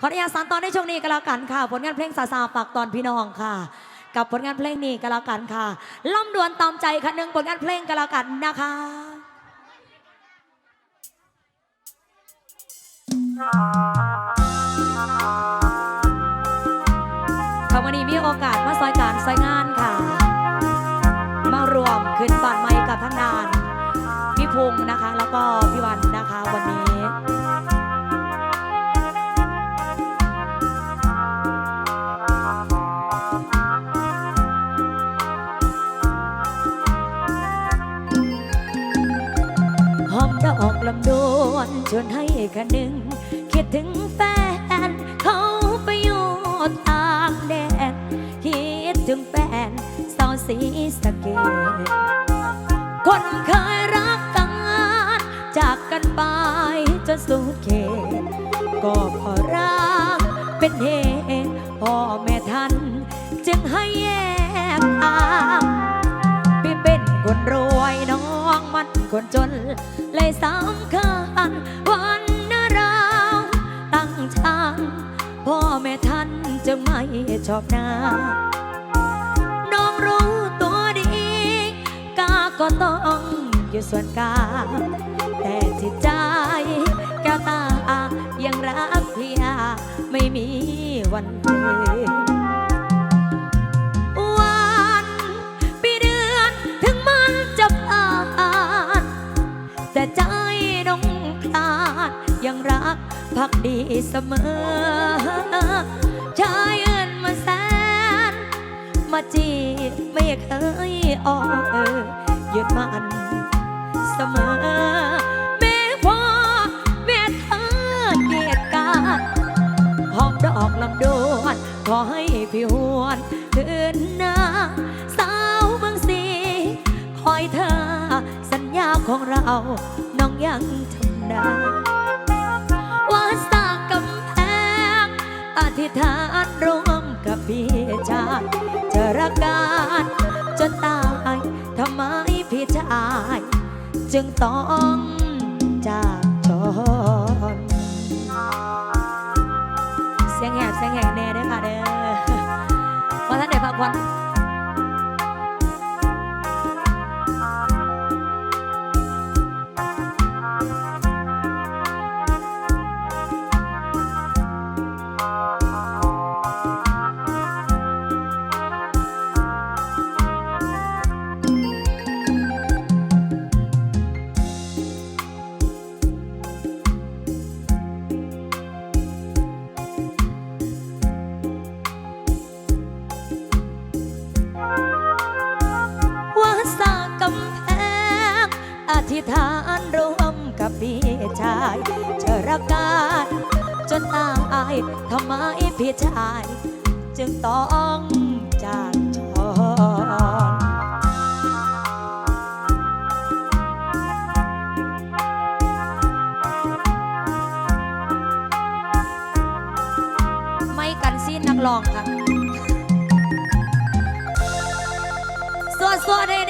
ขออนุญาตสานตอนในช่วงนี้ก็แล้วกันค่ะ ผลงานเพลงซาซาฝากตอนพี่น้องค่ะ กับผลงานเพลงนี้ก็แล้วกันค่ะล่ำดวนตามใจค่ะหนึ่งผลงานเพลงก็แล้วกันนะคะค่ะวันนี้มีโอกาสมาซอยการซอยงานค่ะ มารวมขึ้นบ้านใหม่กับทั้งนานพี่พุงนะคะ แล้วก็พี่วันนะคะวันนี้ หออกลำดวนชวนให้คันหนึ่งคิดถึงแฟน เขาไปอยู่ต่างแดนคิดถึงแฟนสาวสีสะเกตคนเคยรักกัน จากกันไปจนสุดเขตก็พอรักเป็นเหตุพ่อแม่ท่านจึงให้แยกทางพี่เป็นคนรวย คนจนเลยสำคัญวันนาราตั้งชันพ่อแม่ท่านจะไม่ชอบนาน้องรู้ตัวดีกาก็ต้องอยู่ส่วนกลางแต่จิตใจแก้วตายังรักเพียไม่มีวันเลยวัน ยังรักพักดีเสมอ ชายเอินมาแสน มาจีบไม่เคยออกเออหยุดมันเสมอ แม่พ่อแม่เธอเกียดการหอมดอกลำดวนขอให้พี่หวนคืนหน้าสาวเมืองสีคอยเธอสัญญาของเราน้องยังทำได้ ธิษฐานร่วมกับพี่ชายจะรักกันจนตายทำไมพี่ชายจึงต้องจากจนเสียงแหบเสียงแหงแน่เด้ค่ะเด้อว่าท่านเดี๋ยวพักผ่อน พี่ชาย จะรักกันจนตางอายทำไมพี่ชาย จึงต้องจากจรไม่กันซีนนักร้องค่ะสวดสวดให้